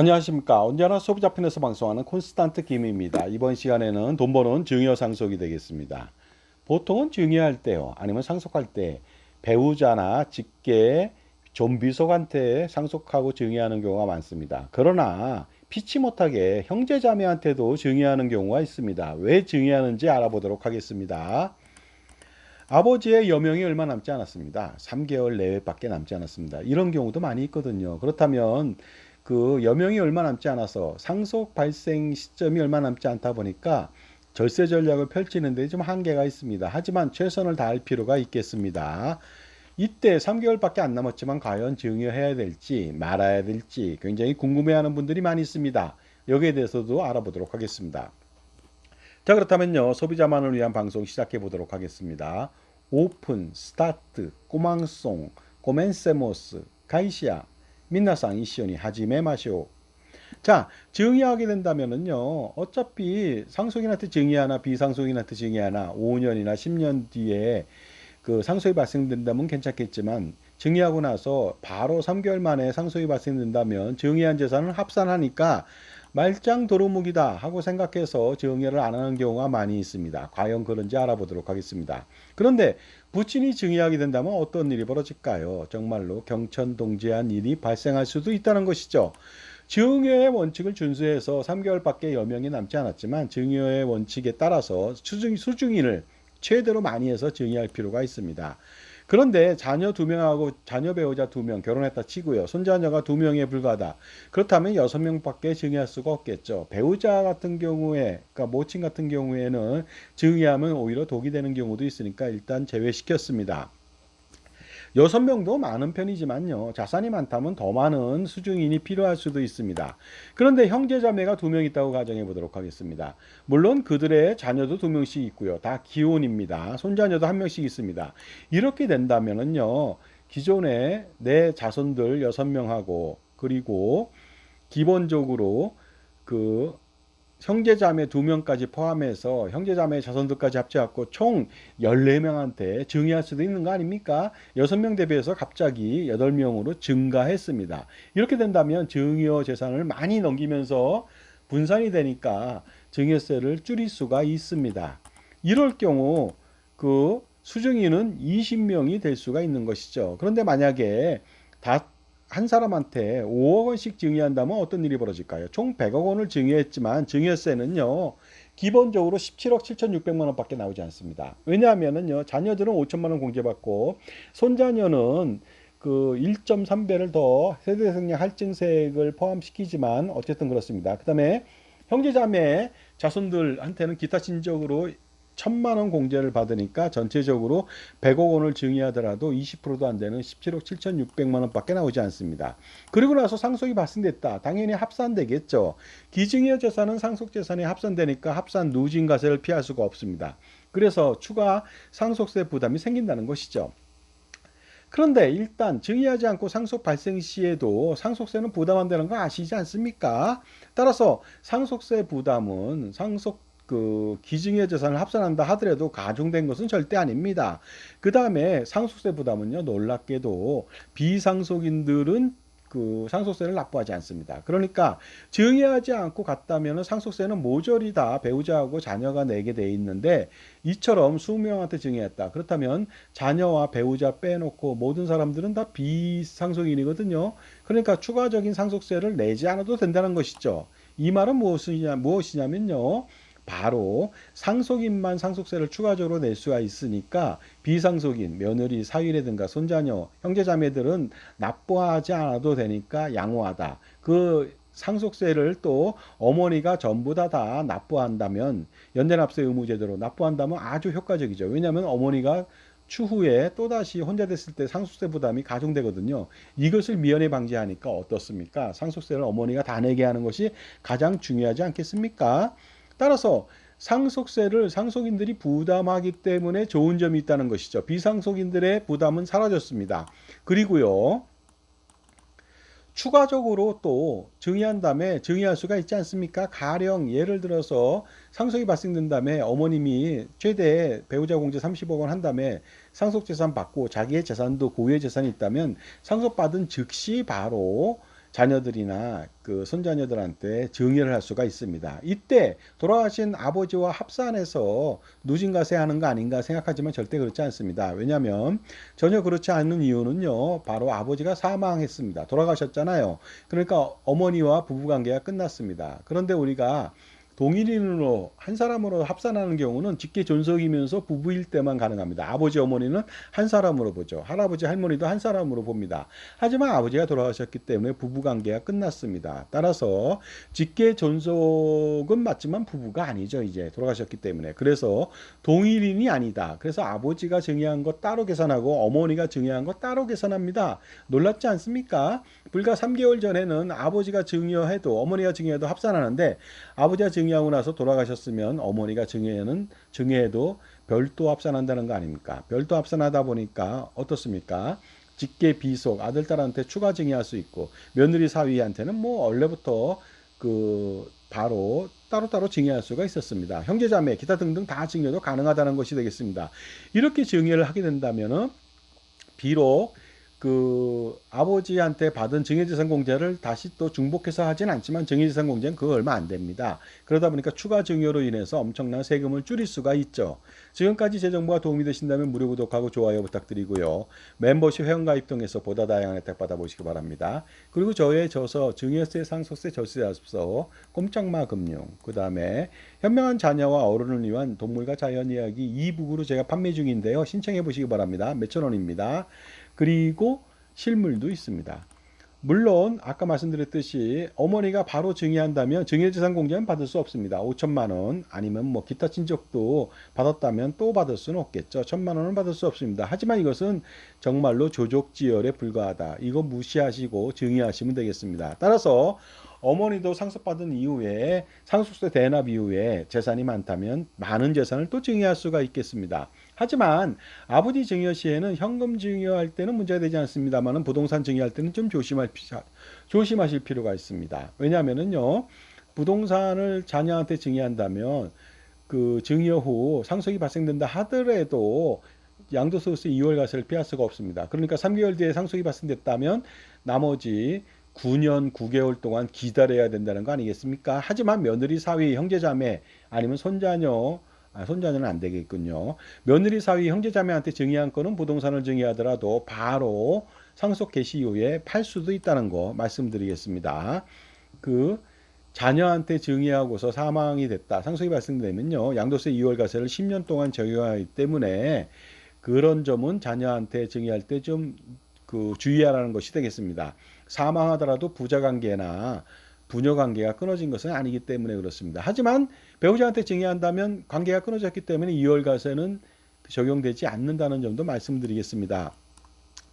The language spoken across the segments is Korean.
안녕하십니까. 언제나 소비자 편에서 방송하는 콘스탄트 김입니다. 이번 시간에는 돈 버는 증여 상속이 되겠습니다. 보통은 증여할 때요, 아니면 상속할 때 배우자나 직계 좀비속한테 상속하고 증여하는 경우가 많습니다. 그러나 피치 못하게 형제자매한테도 증여하는 경우가 있습니다. 왜 증여하는지 알아보도록 하겠습니다. 아버지의 여명이 얼마 남지 않았습니다. 3개월 내외밖에 남지 않았습니다. 이런 경우도 많이 있거든요. 그렇다면 그 여명이 얼마 남지 않아서 상속 발생 시점이 얼마 남지 않다 보니까 절세 전략을 펼치는 데 좀 한계가 있습니다. 하지만 최선을 다할 필요가 있겠습니다. 이때 3개월밖에 안 남았지만 과연 증여해야 될지 말아야 될지 굉장히 궁금해하는 분들이 많이 있습니다. 여기에 대해서도 알아보도록 하겠습니다. 자 그렇다면요 소비자만을 위한 방송 시작해 보도록 하겠습니다. 오픈, 스타트, 꼬망송, 꼬멘세모스, 가이시아, 민나상 이시오니 하지메 마시오. 자 증여하게 된다면은요 어차피 상속인한테 증여하나 비상속인한테 증여하나 5년이나 10년 뒤에 그 상속이 발생된다면 괜찮겠지만 증여하고 나서 바로 3개월 만에 상속이 발생된다면 증여한 재산을 합산하니까 말짱 도루묵이다 하고 생각해서 증여를 안 하는 경우가 많이 있습니다. 과연 그런지 알아보도록 하겠습니다. 그런데 부친이 증여하게 된다면 어떤 일이 벌어질까요? 정말로 경천동지한 일이 발생할 수도 있다는 것이죠. 증여의 원칙을 준수해서 3개월밖에 여명이 남지 않았지만 증여의 원칙에 따라서 수중, 수중인을 최대로 많이 해서 증여할 필요가 있습니다. 그런데 자녀 두 명하고 자녀 배우자 두 명 결혼했다 치고요. 손자녀가 두 명에 불과하다. 그렇다면 여섯 명밖에 증여할 수가 없겠죠. 배우자 같은 경우에, 그러니까 모친 같은 경우에는 증여하면 오히려 독이 되는 경우도 있으니까 일단 제외시켰습니다. 여섯 명도 많은 편이지만요. 자산이 많다면 더 많은 수중인이 필요할 수도 있습니다. 그런데 형제자매가 두 명 있다고 가정해 보도록 하겠습니다. 물론 그들의 자녀도 두 명씩 있고요. 다 기혼입니다. 손자녀도 한 명씩 있습니다. 이렇게 된다면은요. 기존에 내 자손들 여섯 명하고 그리고 기본적으로 그 형제자매 두 명까지 포함해서 형제자매 자손들까지 합쳐갖고 총 14명한테 증여할 수도 있는 거 아닙니까? 6명 대비해서 갑자기 8명으로 증가했습니다. 이렇게 된다면 증여 재산을 많이 넘기면서 분산이 되니까 증여세를 줄일 수가 있습니다. 이럴 경우 그 수증인은 20명이 될 수가 있는 것이죠. 그런데 만약에 다 한 사람한테 5억 원씩 증여한다면 어떤 일이 벌어질까요? 총 100억 원을 증여했지만 증여세는요. 기본적으로 17억 7,600만 원밖에 나오지 않습니다. 왜냐하면은요. 자녀들은 5천만 원 공제받고 손자녀는 그 1.3배를 더 세대생략 할증세액을 포함시키지만 어쨌든 그렇습니다. 그다음에 형제자매 자손들한테는 기타 친적으로 천만 원 공제를 받으니까 전체적으로 100억 원을 증여하더라도 20%도 안 되는 17억 7,600만 원밖에 나오지 않습니다. 그리고 나서 상속이 발생됐다. 당연히 합산되겠죠. 기증여 재산은 상속 재산에 합산되니까 합산 누진 과세를 피할 수가 없습니다. 그래서 추가 상속세 부담이 생긴다는 것이죠. 그런데 일단 증여하지 않고 상속 발생 시에도 상속세는 부담한다는 거 아시지 않습니까? 따라서 상속세 부담은 상속 그 기증의 재산을 합산한다 하더라도 가중된 것은 절대 아닙니다. 그 다음에 상속세 부담은요 놀랍게도 비상속인들은 그 상속세를 납부하지 않습니다. 그러니까 증여하지 않고 갔다면 상속세는 모조리 다 배우자하고 자녀가 내게 돼 있는데 이처럼 20명한테 증여했다. 그렇다면 자녀와 배우자 빼놓고 모든 사람들은 다 비상속인이거든요. 그러니까 추가적인 상속세를 내지 않아도 된다는 것이죠. 이 말은 무엇이냐, 무엇이냐면요. 바로 상속인만 상속세를 추가적으로 낼 수가 있으니까 비상속인, 며느리, 사위라든가 손자녀, 형제자매들은 납부하지 않아도 되니까 양호하다. 그 상속세를 또 어머니가 전부 다 다 납부한다면 연대납세 의무제도로 납부한다면 아주 효과적이죠. 왜냐하면 어머니가 추후에 또다시 혼자 됐을 때 상속세 부담이 가중되거든요. 이것을 미연에 방지하니까 어떻습니까? 상속세를 어머니가 다 내게 하는 것이 가장 중요하지 않겠습니까? 따라서 상속세를 상속인들이 부담하기 때문에 좋은 점이 있다는 것이죠. 비상속인들의 부담은 사라졌습니다. 그리고요. 추가적으로 또 증여한 다음에 증여할 수가 있지 않습니까? 가령 예를 들어서 상속이 발생된 다음에 어머님이 최대 배우자 공제 30억 원 한 다음에 상속 재산 받고 자기의 재산도 고유의 재산이 있다면 상속받은 즉시 바로 자녀들이나 그 손자녀들한테 증여를 할 수가 있습니다. 이때 돌아가신 아버지와 합산해서 누진가세 하는 거 아닌가 생각하지만 절대 그렇지 않습니다. 왜냐하면 전혀 그렇지 않은 이유는요. 바로 아버지가 사망했습니다. 돌아가셨잖아요. 그러니까 어머니와 부부 관계가 끝났습니다. 그런데 우리가 동일인으로 한 사람으로 합산하는 경우는 직계 존속이면서 부부일 때만 가능합니다. 아버지 어머니는 한 사람으로 보죠. 할아버지 할머니도 한 사람으로 봅니다. 하지만 아버지가 돌아가셨기 때문에 부부 관계가 끝났습니다. 따라서 직계 존속은 맞지만 부부가 아니죠. 이제 돌아가셨기 때문에. 그래서 동일인이 아니다. 그래서 아버지가 증여한 것 따로 계산하고 어머니가 증여한 것 따로 계산합니다. 놀랍지 않습니까? 불과 3개월 전에는 아버지가 증여해도 어머니가 증여해도 합산하는데 아버지가 증여하고 나서 돌아가셨으면 어머니가 증여는 증여해도 별도 합산한다는 거 아닙니까? 별도 합산하다 보니까 어떻습니까? 직계 비속 아들 딸한테 추가 증여할 수 있고 며느리 사위한테는 뭐 원래부터 그 바로 따로따로 증여할 수가 있었습니다. 형제자매 기타 등등 다 증여도 가능하다는 것이 되겠습니다. 이렇게 증여를 하게 된다면은 비록 그 아버지한테 받은 증여재산 공제를 다시 또 중복해서 하진 않지만 증여재산 공제는 그거 얼마 안 됩니다. 그러다 보니까 추가 증여로 인해서 엄청난 세금을 줄일 수가 있죠. 지금까지 제 정보가 도움이 되신다면 무료 구독하고 좋아요 부탁드리고요. 멤버십 회원가입 통해서 보다 다양한 혜택 받아보시기 바랍니다. 그리고 저의 저서 증여세, 상속세, 절세자습서, 꼼짝마 금융, 그 다음에 현명한 자녀와 어른을 위한 동물과 자연 이야기 이북으로 제가 판매 중인데요. 신청해 보시기 바랍니다. 몇천 원입니다. 그리고 실물도 있습니다. 물론 아까 말씀드렸듯이 어머니가 바로 증여한다면 증여재산 공제는 받을 수 없습니다. 5천만 원 아니면 뭐 기타 친족도 받았다면 또 받을 수는 없겠죠. 천만 원은 받을 수 없습니다. 하지만 이것은 정말로 조족지열에 불과하다. 이거 무시하시고 증여하시면 되겠습니다. 따라서 어머니도 상속받은 이후에 상속세 대납 이후에 재산이 많다면 많은 재산을 또 증여할 수가 있겠습니다. 하지만 아버지 증여 시에는 현금 증여할 때는 문제가 되지 않습니다만은 부동산 증여할 때는 좀 조심할 피, 조심하실 필요가 있습니다. 왜냐하면은요 부동산을 자녀한테 증여한다면 그 증여 후 상속이 발생된다 하더라도 양도소득세 2월 과세를 피할 수가 없습니다. 그러니까 3개월 뒤에 상속이 발생됐다면 나머지 9년 9개월 동안 기다려야 된다는 거 아니겠습니까? 하지만 며느리 사위 형제자매 아니면 손자녀 아, 손자녀는 안 되겠군요. 며느리 사위 형제자매한테 증여한 거는 부동산을 증여하더라도 바로 상속 개시 이후에 팔 수도 있다는 거 말씀드리겠습니다. 그 자녀한테 증여하고서 사망이 됐다. 상속이 발생되면요. 양도세 2월 과세를 10년 동안 적용하기 때문에 그런 점은 자녀한테 증여할 때 좀 그 주의하라는 것이 되겠습니다. 사망하더라도 부자 관계나 부녀 관계가 끊어진 것은 아니기 때문에 그렇습니다. 하지만 배우자한테 증여한다면 관계가 끊어졌기 때문에 2월 과세는 적용되지 않는다는 점도 말씀드리겠습니다.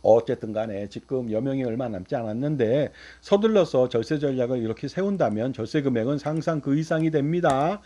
어쨌든 간에 지금 여명이 얼마 남지 않았는데 서둘러서 절세 전략을 이렇게 세운다면 절세 금액은 상상 그 이상이 됩니다.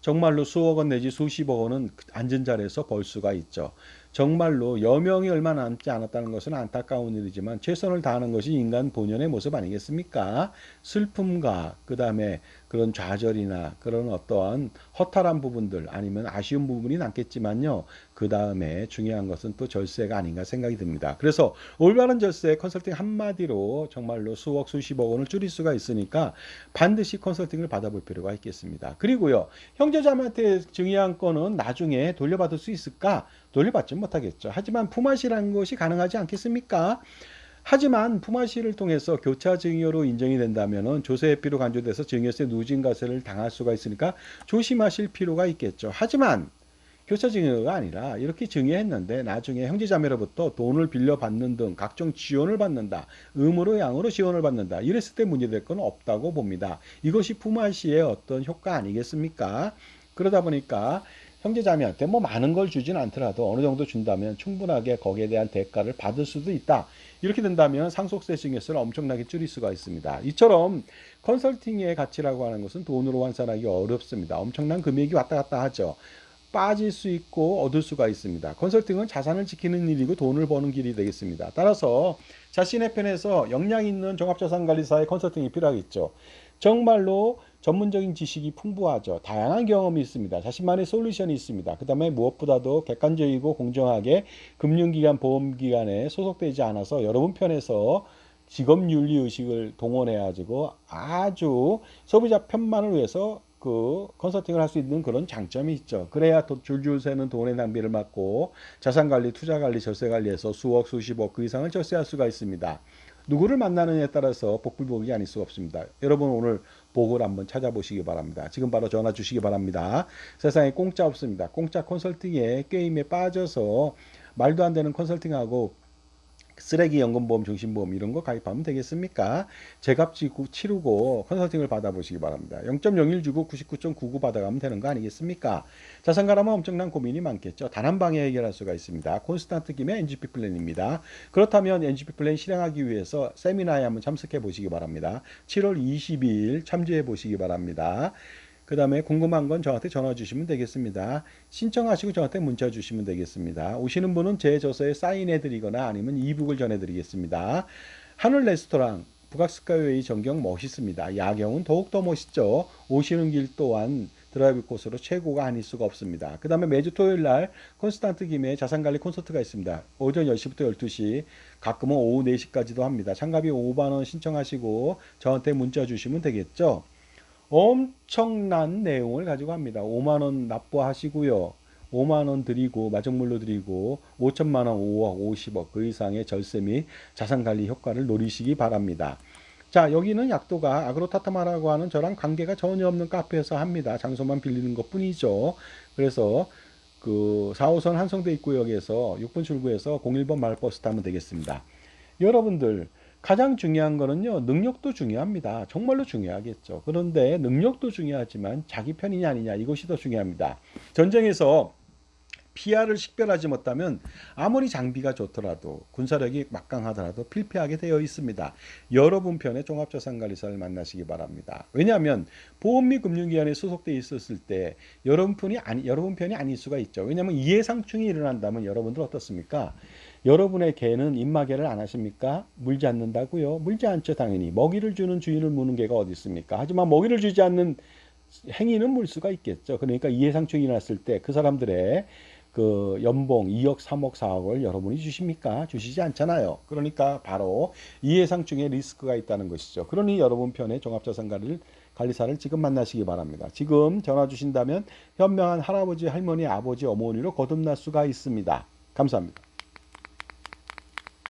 정말로 수억 원 내지 수십억 원은 앉은 자리에서 벌 수가 있죠. 정말로 여명이 얼마 남지 않았다는 것은 안타까운 일이지만 최선을 다하는 것이 인간 본연의 모습 아니겠습니까? 슬픔과 그 다음에 그런 좌절이나 그런 어떠한 허탈한 부분들 아니면 아쉬운 부분이 남겠지만요. 그 다음에 중요한 것은 또 절세가 아닌가 생각이 듭니다. 그래서 올바른 절세 컨설팅 한마디로 정말로 수억 수십억 원을 줄일 수가 있으니까 반드시 컨설팅을 받아볼 필요가 있겠습니다. 그리고요. 형제자매한테 증여한 건은 나중에 돌려받을 수 있을까? 돌려받지 못하겠죠. 하지만 품앗이라는 것이 가능하지 않겠습니까? 하지만 품앗이를 통해서 교차 증여로 인정이 된다면은 조세회피로 간주돼서 증여세 누진과세를 당할 수가 있으니까 조심하실 필요가 있겠죠. 하지만 교차 증여가 아니라 이렇게 증여했는데 나중에 형제자매로부터 돈을 빌려 받는 등 각종 지원을 받는다. 음으로 양으로 지원을 받는다. 이랬을 때 문제될 건 없다고 봅니다. 이것이 품앗이의 어떤 효과 아니겠습니까? 그러다 보니까 형제자매한테 뭐 많은 걸 주진 않더라도 어느 정도 준다면 충분하게 거기에 대한 대가를 받을 수도 있다. 이렇게 된다면 상속세 증여세를 엄청나게 줄일 수가 있습니다. 이처럼 컨설팅의 가치라고 하는 것은 돈으로 환산하기 어렵습니다. 엄청난 금액이 왔다 갔다 하죠. 빠질 수 있고 얻을 수가 있습니다. 컨설팅은 자산을 지키는 일이고 돈을 버는 길이 되겠습니다. 따라서 자신의 편에서 역량 있는 종합자산관리사의 컨설팅이 필요하겠죠. 정말로 전문적인 지식이 풍부하죠. 다양한 경험이 있습니다. 자신만의 솔루션이 있습니다. 그 다음에 무엇보다도 객관적이고 공정하게 금융기관, 보험기관에 소속되지 않아서 여러분 편에서 직업 윤리 의식을 동원해 가지고 아주 소비자 편만을 위해서 그 컨설팅을 할 수 있는 그런 장점이 있죠. 그래야 또 줄줄 새는 돈의 낭비를 막고 자산 관리, 투자 관리, 절세 관리에서 수억, 수십억 그 이상을 절세할 수가 있습니다. 누구를 만나느냐에 따라서 복불복이 아닐 수가 없습니다. 여러분 오늘 복을 한번 찾아보시기 바랍니다. 지금 바로 전화 주시기 바랍니다. 세상에 공짜 없습니다. 공짜 컨설팅에 게임에 빠져서 말도 안 되는 컨설팅하고 쓰레기 연금보험, 종신보험 이런 거 가입하면 되겠습니까? 제값 지고 치르고 컨설팅을 받아보시기 바랍니다. 0.01 주고 99.99 받아가면 되는 거 아니겠습니까? 자산가라면 엄청난 고민이 많겠죠. 단 한 방에 해결할 수가 있습니다. 콘스탄트 김의 NGP 플랜입니다. 그렇다면 NGP 플랜 실행하기 위해서 세미나에 한번 참석해 보시기 바랍니다. 7월 22일 참조해 보시기 바랍니다. 그 다음에 궁금한 건 저한테 전화 주시면 되겠습니다. 신청하시고 저한테 문자 주시면 되겠습니다. 오시는 분은 제 저서에 사인해 드리거나 아니면 이북을 전해 드리겠습니다. 하늘 레스토랑 북악스카이웨이 전경 멋있습니다. 야경은 더욱더 멋있죠. 오시는 길 또한 드라이브 코스로 최고가 아닐 수가 없습니다. 그 다음에 매주 토요일 날 콘스탄트 김의 자산관리 콘서트가 있습니다. 오전 10시부터 12시, 가끔은 오후 4시까지도 합니다. 참가비 5만원 신청하시고 저한테 문자 주시면 되겠죠. 엄청난 내용을 가지고 합니다. 5만 원 납부하시고요. 5만 원 드리고 마정물로 드리고 5천만 원, 5억, 50억 그 이상의 절세 및 자산 관리 효과를 노리시기 바랍니다. 자, 여기는 약도가 아그로타타마라고 하는 저랑 관계가 전혀 없는 카페에서 합니다. 장소만 빌리는 것 뿐이죠. 그래서 그 4호선 한성대 입구역에서 6분 출구에서 01번 마을버스 타면 되겠습니다. 여러분들 가장 중요한 거는요 능력도 중요합니다. 정말로 중요하겠죠. 그런데 능력도 중요하지만 자기 편이냐 아니냐 이것이 더 중요합니다. 전쟁에서 피아를 식별하지 못하면 아무리 장비가 좋더라도 군사력이 막강하더라도 필패하게 되어 있습니다. 여러분 편의 종합자산관리사를 만나시기 바랍니다. 왜냐하면 보험 및 금융기관에 소속돼 있었을 때 여러분 편이 아니 여러분 편이 아닐 수가 있죠. 왜냐하면 이해상충이 일어난다면 여러분들 어떻습니까? 여러분의 개는 입마개를 안 하십니까? 물지 않는다고요? 물지 않죠 당연히. 먹이를 주는 주인을 무는 개가 어디 있습니까? 하지만 먹이를 주지 않는 행위는 물 수가 있겠죠. 그러니까 이해상충이 났을 때 그 사람들의 그 연봉 2억, 3억, 4억을 여러분이 주십니까? 주시지 않잖아요. 그러니까 바로 이해상충의 리스크가 있다는 것이죠. 그러니 여러분 편의 종합자산관리를 관리사를 지금 만나시기 바랍니다. 지금 전화 주신다면 현명한 할아버지, 할머니, 아버지, 어머니로 거듭날 수가 있습니다. 감사합니다.